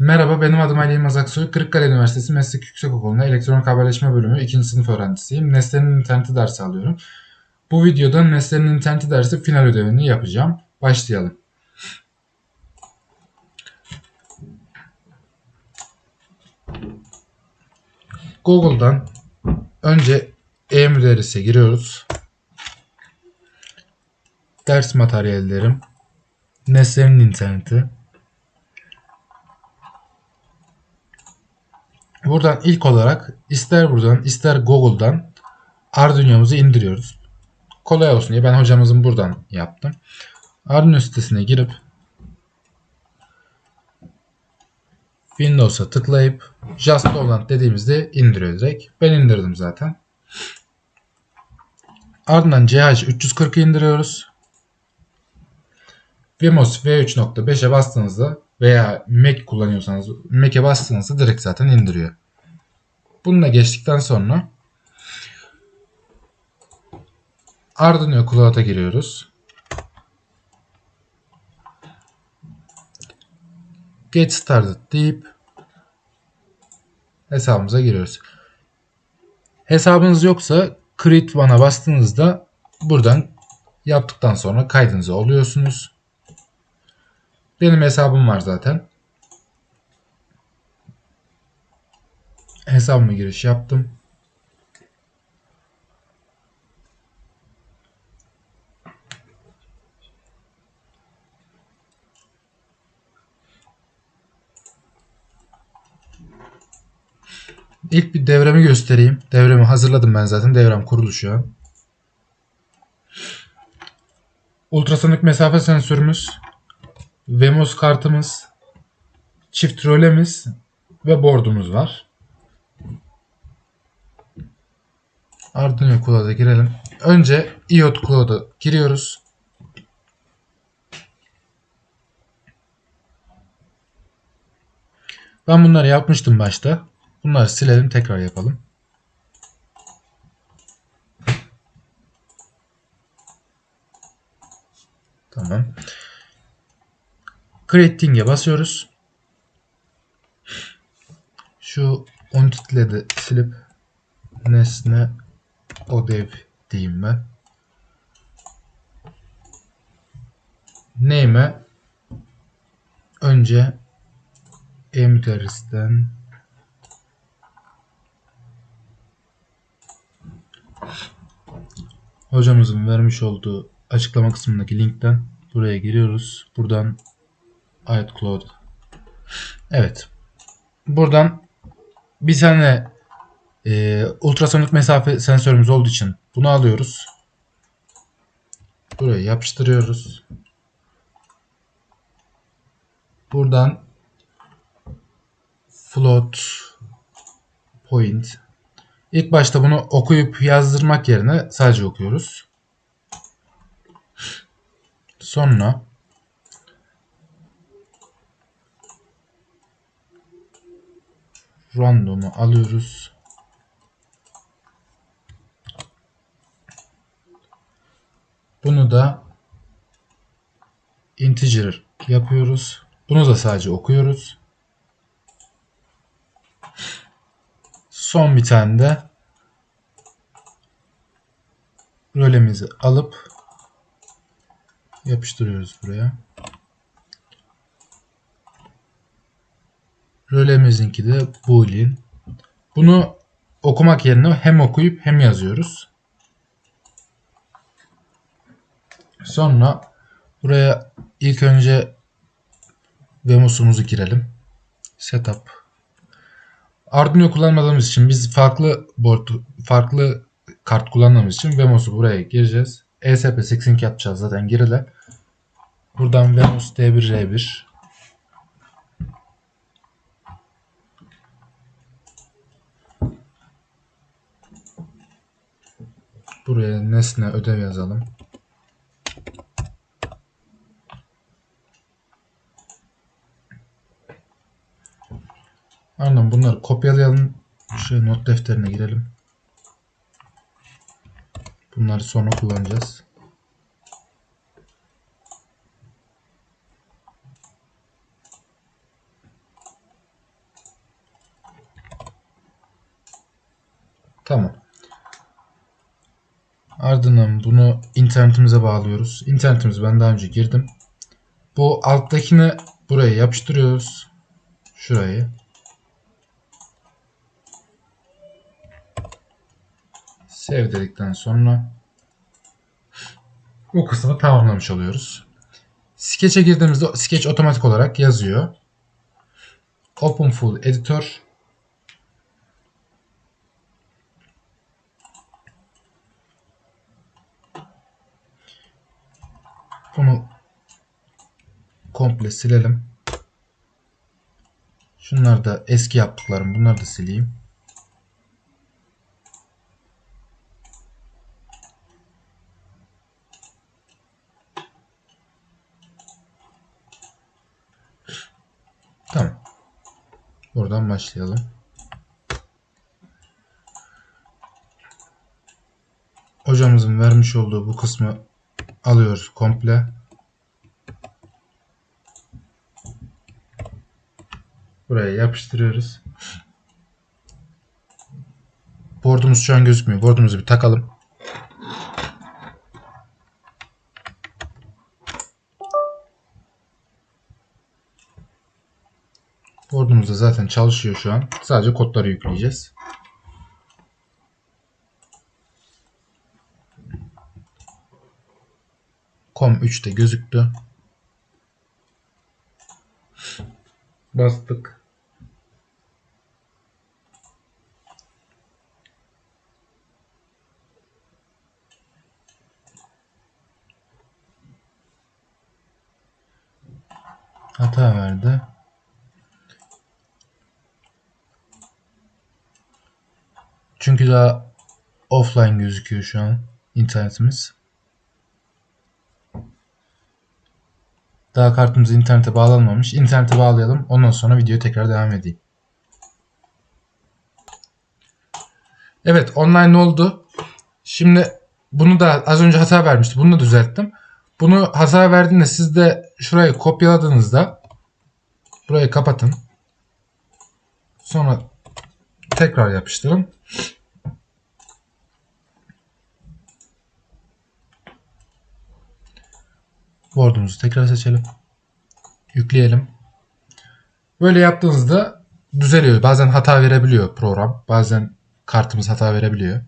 Merhaba, benim adım Ali Yılmaz Aksoy. Kırıkkale Üniversitesi Meslek Yüksekokulu'nda elektronik haberleşme bölümü 2. sınıf öğrencisiyim. Nesnenin interneti dersi alıyorum. Bu videoda Nesnenin interneti dersi final ödevini yapacağım. Başlayalım. Google'dan önce e-müderrise giriyoruz. Ders materyallerim, Nesnenin interneti, Buradan ilk olarak ister buradan ister Google'dan Arduino'muzu indiriyoruz. Kolay olsun diye ben hocamızın buradan yaptım. Arduino sitesine girip Windows'a tıklayıp Just Download dediğimizde indiriyor direkt. Ben indirdim zaten. Ardından CH340'ı indiriyoruz. Vimos V3.5'e bastığınızda veya Mac kullanıyorsanız Mac'e bastığınızda direkt zaten indiriyor. Bununla geçtikten sonra Arduino Cloud'a giriyoruz. Get started deyip hesabımıza giriyoruz. Hesabınız yoksa Create One'a bastığınızda buradan yaptıktan sonra kaydınızı oluyorsunuz. Benim hesabım var zaten. Hesabıma giriş yaptım. İlk bir devremi göstereyim. Devremi hazırladım ben zaten. Devrem kurulu şu an. Ultrasonik mesafe sensörümüz, Vemos kartımız, çift rölemiz ve board'umuz var. Arduino Cloud'a girelim. Önce iOT Cloud'a giriyoruz. Ben bunları yapmıştım başta. Bunları silelim tekrar yapalım. Tamam. Creating'e basıyoruz. Şu entity'leri silip nesne ödev diyeyim ben. Name'e önce emüderisten hocamızın vermiş olduğu açıklama kısmındaki linkten buraya giriyoruz. Buradan iCloud. Evet. Buradan bir tane e, ultrasonik mesafe sensörümüz olduğu için bunu alıyoruz. Buraya yapıştırıyoruz. Buradan float point İlk başta bunu okuyup yazdırmak yerine sadece okuyoruz. Sonra random'u alıyoruz. Bunu da integer yapıyoruz. Bunu da sadece okuyoruz. Son bir tane de rölemizi alıp yapıştırıyoruz buraya. Rölemizinki de boolean. Bunu okumak yerine hem okuyup hem yazıyoruz. Sonra buraya ilk önce Vemos'umuzu girelim. Setup. Arduino kullanmadığımız için biz farklı board, farklı kart kullandığımız için Vemos'u buraya gireceğiz. ESP sync yapacağız zaten girile. Buradan Vemos D1 Buraya nesne ödev yazalım. Aynen bunları kopyalayalım. Şöyle not defterine girelim. Bunları sonra kullanacağız. Tamam. Ardından bunu internetimize bağlıyoruz. İnternetimizi ben daha önce girdim. Bu alttakini buraya yapıştırıyoruz. Şurayı. Save dedikten sonra bu kısmı tamamlamış oluyoruz. Sketch'e girdiğimizde Sketch otomatik olarak yazıyor. Open Full Editor Bunu komple silelim. Şunlar da eski yaptıklarım. Bunları da sileyim. Tamam. Buradan başlayalım. Hocamızın vermiş olduğu bu kısmı alıyoruz komple. Buraya yapıştırıyoruz. Board'umuz şu an gözükmüyor. Board'umuzu bir takalım. Board'umuz da zaten çalışıyor şu an. Sadece kodları yükleyeceğiz. Com 3'te gözüktü. Bastık. Hata verdi. Çünkü daha offline gözüküyor şu an internetimiz. Daha kartımız internete bağlanmamış. İnternete bağlayalım. Ondan sonra videoyu tekrar devam edeyim. Evet online oldu. Şimdi bunu da az önce hata vermişti. Bunu da düzelttim. Bunu hata verdiğinde siz de şurayı kopyaladığınızda burayı kapatın. Sonra tekrar yapıştırın. Board'umuzu tekrar seçelim. Yükleyelim. Böyle yaptığınızda düzeliyor. Bazen hata verebiliyor program. Bazen kartımız hata verebiliyor.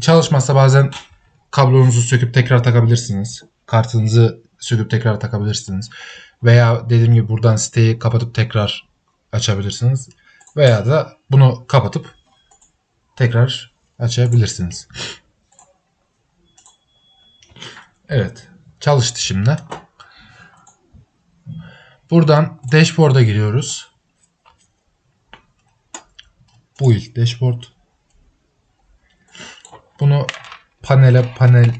Çalışmazsa bazen kablonuzu söküp tekrar takabilirsiniz. Kartınızı söküp tekrar takabilirsiniz. Veya dediğim gibi buradan siteyi kapatıp tekrar açabilirsiniz. Veya da bunu kapatıp tekrar açabilirsiniz. Evet. Çalıştı şimdi. Buradan dashboard'a giriyoruz. Build dashboard. Bunu panele panel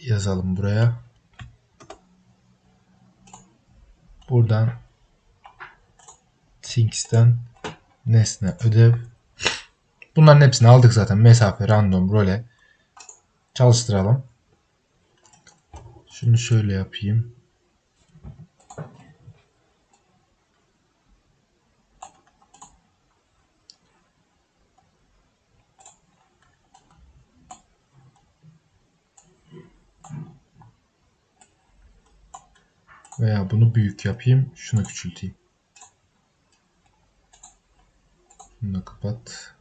yazalım buraya. Buradan Things'ten nesne ödev. Bunların hepsini aldık zaten. Mesafe, random, role. Çalıştıralım. Şunu şöyle yapayım. Veya bunu büyük yapayım. Şunu küçülteyim. Bunu kapat.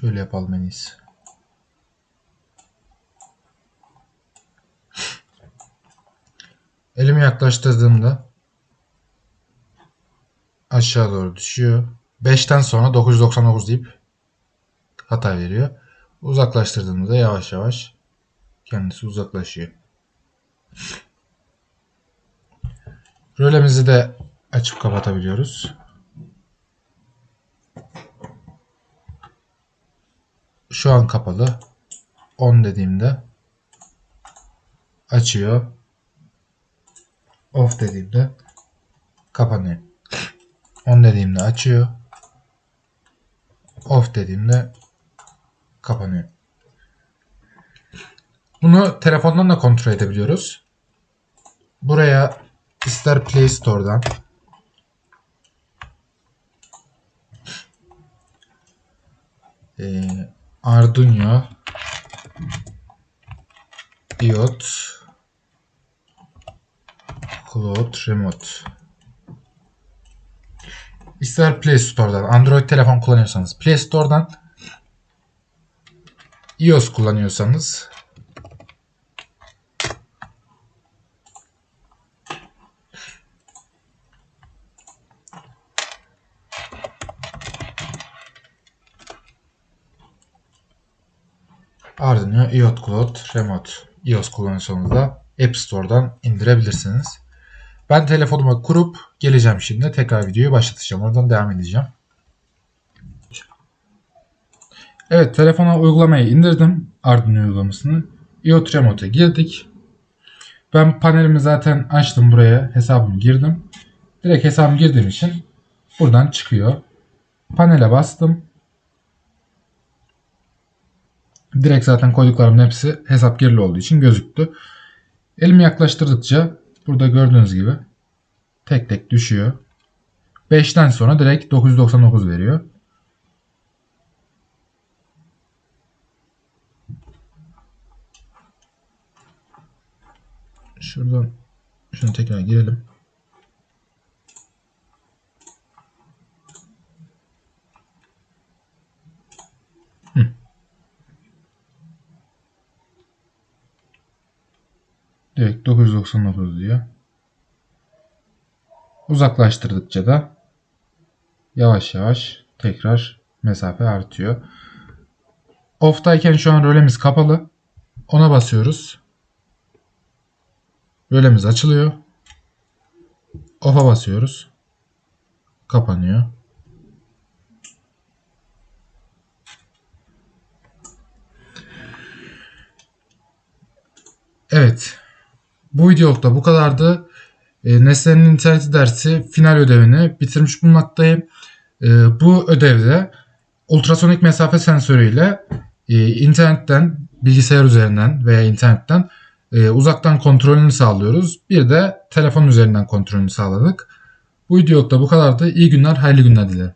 Şöyle yapalım en iyisi. elimi yaklaştırdığımda aşağı doğru düşüyor. 5'ten sonra 999 deyip hata veriyor. Uzaklaştırdığımda yavaş yavaş kendisi uzaklaşıyor. Rölemizi de açıp kapatabiliyoruz. Şu an kapalı. 10 dediğimde açıyor. Off dediğimde kapanıyor. On dediğimde açıyor. Off dediğimde kapanıyor. Bunu telefondan da kontrol edebiliyoruz. Buraya ister Play Store'dan eee, Arduino Iot Cloud Remote. İster Play Store'dan Android telefon kullanıyorsanız Play Store'dan iOS kullanıyorsanız Arduino Iot Cloud Remote iOS kullanıyorsanız da App Store'dan indirebilirsiniz. Ben telefonuma kurup geleceğim şimdi. Tekrar videoyu başlatacağım. Oradan devam edeceğim. Evet telefona uygulamayı indirdim. Arduino uygulamasını. iOT Remote'a girdik. Ben panelimi zaten açtım buraya. Hesabımı girdim. Direkt hesabımı girdiğim için buradan çıkıyor. Panele bastım. Direkt zaten koyduklarımın hepsi hesap girili olduğu için gözüktü. Elimi yaklaştırdıkça burada gördüğünüz gibi tek tek düşüyor. 5'ten sonra direkt 999 veriyor. Şuradan şunu tekrar girelim. %99 diyor. Uzaklaştırdıkça da yavaş yavaş tekrar mesafe artıyor. Off'tayken şu an rölemiz kapalı. Ona basıyoruz. Rölemiz açılıyor. Off'a basıyoruz. Kapanıyor. Evet. Bu videolukta bu kadardı. E, Nesne'nin interneti dersi final ödevini bitirmiş bulunmaktayım. E, bu ödevde ultrasonik mesafe sensörüyle e, internetten, bilgisayar üzerinden veya internetten e, uzaktan kontrolünü sağlıyoruz. Bir de telefon üzerinden kontrolünü sağladık. Bu videolukta bu kadardı. İyi günler, hayırlı günler dilerim.